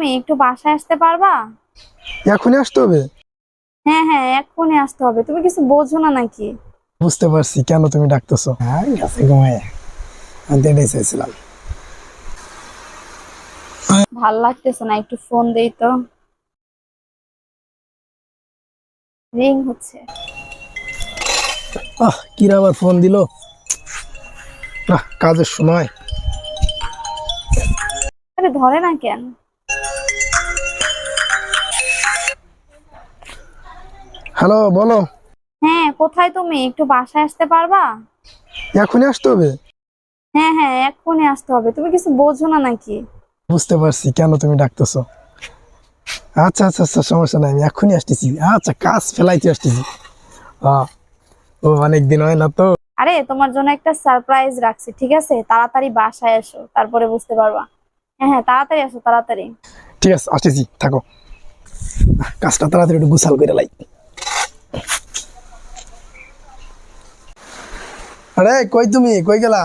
তুমি একটু বাসায় আসতে পারবা? এখনই আসতে হবে? হ্যাঁ হ্যাঁ এক্ষুনি আসতে হবে। তুমি কিছু বোঝো না নাকি? বুঝতে পারছি। কেন তুমি ডাকতেছো? হ্যাঁ গেছে ঘুমায়। আমি এটাই চাইছিলাম। ভালো লাগতেছে না একটু ফোন দেই তো। রিং হচ্ছে। আহ কিরা আবার ফোন দিল? আহ কাজের সময়। আরে ধরে না কেন? হ্যালো বলো। হ্যাঁ কোথায় তুমি? একটু বাসায় আসতে পারবা? এখনই আসতে হবে? হ্যাঁ হ্যাঁ এক্ষুনি আসতে হবে। তুমি কিছু বোঝো না নাকি? বুঝতে পারছি। কেন তুমি ডাকতেছো? আচ্ছা আচ্ছা আচ্ছা সমস্যা নাই। আমি এখনই আসতেছি। আচ্ছা কাজ ফেলাইতে আসতেছি। ও অনেক দিন হয় না তো। আরে তোমার জন্য একটা সারপ্রাইজ রাখছি ঠিক আছে? তাড়াতাড়ি বাসায় এসো তারপরে বুঝতে পারবা। হ্যাঁ হ্যাঁ তাড়াতাড়ি আসো তাড়াতাড়ি। ঠিক আছে আসতেছি থাকো। কাজটা তাড়াতাড়ি একটু গুছাল করে লাই। আরে কই তুমি? কই গেলা?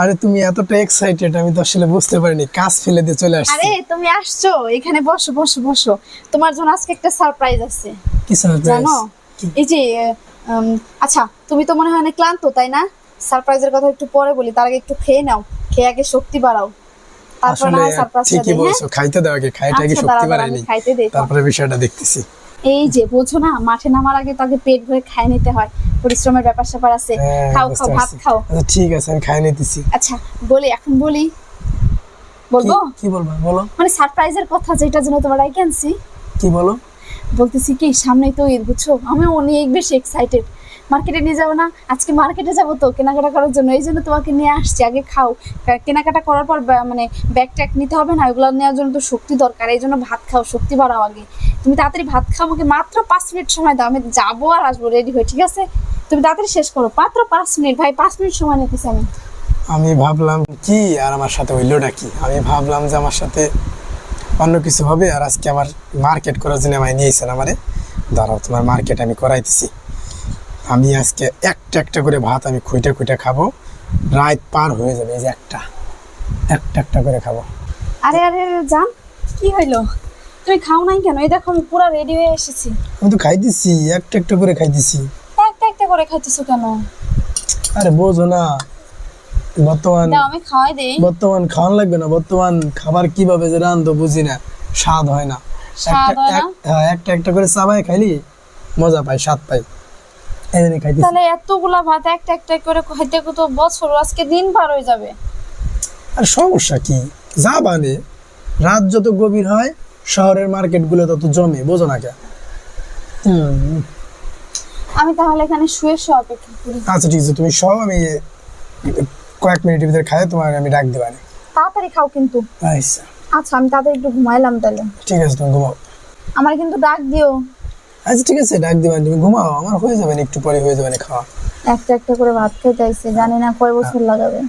আরে তুমি এতটা এক্সাইটেড আমি তো আসলে বুঝতে পারিনি। কাজ ফেলে দিয়ে চলে আসছি। আরে তুমি আসছো? এখানে বসো বসো বসো। তোমার জন্য আজকে একটা সারপ্রাইজ আছে। কি surprise? জানো? এই যে আচ্ছা তুমি তো মনে হয় অনেক ক্লান্ত তাই না? সারপ্রাইজের কথা একটু পরে বলি তার আগে একটু খেয়ে নাও। খেয়ে আগে শক্তি বাড়াও। তারপর না সারপ্রাইজটা ঠিকই হ্যাঁ? বলছো খাইতে দাও আগে খাইতে আগে আচ্ছা, শক্তি দাঁড়াও, খাইতে দিই তারপরে বিষয়টা দেখতেছি। এই যে বোঝো না মাঠে নামার আগে তাকে পেট ভরে খাই নিতে হয়। পরিশ্রমের ব্যাপার স্যাপার আছে হ্যাঁ, খাও খাও ভাত খাও। আচ্ছা ঠিক আছে আমি খাই নিতেছি। আচ্ছা বলি এখন বলি। বলব? কি- বলব বলো। মানে সারপ্রাইজের কথা যেটা জন্য তোমার ডাইকে আনছি। কি বলো? বলতেছি কি সামনেই তো ঈদ বুঝছ? আমি অনেক বেশি এক্সাইটেড মার্কেটে নিয়ে যাব না। আজকে মার্কেটে যাব তো কেনাকাটা করার জন্য। এই জন্য তোমাকে নিয়ে আসছি। আগে খাও। কেনাকাটা করার পর মানে ব্যাগ ট্যাগ নিতে হবে না। ওগুলো নেওয়ার জন্য তো শক্তি দরকার। এই জন্য ভাত খাও। শক্তি বাড়াও আগে। তুমি তাড়াতাড়ি ভাত খাও। আমাকে মাত্র পাঁচ মিনিট সময় দাও। আমি যাব আর আসব। রেডি হয়ে, ঠিক আছে? তুমি তাড়াতাড়ি শেষ করো। মাত্র পাঁচ মিনিট। ভাই, পাঁচ মিনিট সময় নিতেছি আমি। আমি ভাবলাম কি আর আমার সাথে হইলোটা কি আমি ভাবলাম যে আমার সাথে অন্য কিছু হবে। আর আজকে আমার মার্কেট করার জন্য আমায় নিয়েছেন আমারে। দাঁড়াও, তোমার মার্কেট আমি করাইতেছি। আমি আজকে একটা একটা করে ভাত আমি খুঁটে খুঁটে খাব। রাত পার হয়ে যাবে এই যে একটা। একটা একটা করে খাব। আরে আরে জান কি হইল? তুমি খাও নাই কেন? এই দেখো আমি পুরো রেডি হয়ে এসেছি। আমি তো খাইতেছি একটা একটা করে খাইতেছি। একটা একটা করে খাইতেছো কেন? আরে বোঝো না। বর্তমান আমি খাওয়াই দেই। বর্তমান খাওয়ান লাগবে না। বর্তমান খাবার কীভাবে যে রান্ধো বুঝি না। স্বাদ হয় না। স্বাদ হয় না? হ্যাঁ একটা একটা করে চাবাই খাইলি মজা পাই স্বাদ পাই। এই খাইতেছি। তাহলে এতগুলা ভাত একটা একটা করে খাইতে কত বছর? আজকে দিন পার হয়ে যাবে। আর সমস্যা কি? যা বানে রাত যত গভীর হয় শহরের মার্কেটগুলো তত জমে বোঝো না কে? হুম, আমি তাহলে এখানে শুয়ে শুয়ে অপেক্ষা করি। আচ্ছা ঠিক আছে তুমি সব আমি কয়েক মিনিটের ভিতরে খাই তোমার আমি ডাক দেবানি। তাড়াতাড়ি খাও কিন্তু। আচ্ছা। আচ্ছা আমি তাড়াতাড়ি একটু ঘুমাইলাম তাহলে। ঠিক আছে তুমি ঘুমাও। আমার কিন্তু ডাক দিও। আচ্ছা ঠিক আছে ডাক দিবানি তুমি ঘুমাও আমার হয়ে যাবে একটু পরে হয়ে যাবে না খাওয়া। একটা একটা করে ভাত খেতে আইছে জানি না কয় বছর লাগাবে।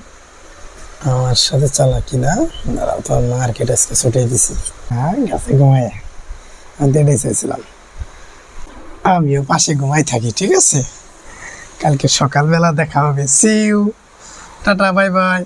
আমার সাথে চালাকি না? দাঁড়াও তো মার্কেট আজকে ছুটে দিছি। হ্যাঁ গেছে ঘুমায়। আমি এটাই চাইছিলাম। আমিও পাশে ঘুমাই থাকি ঠিক আছে? কালকে সকালবেলা দেখা হবে। See you tata bye by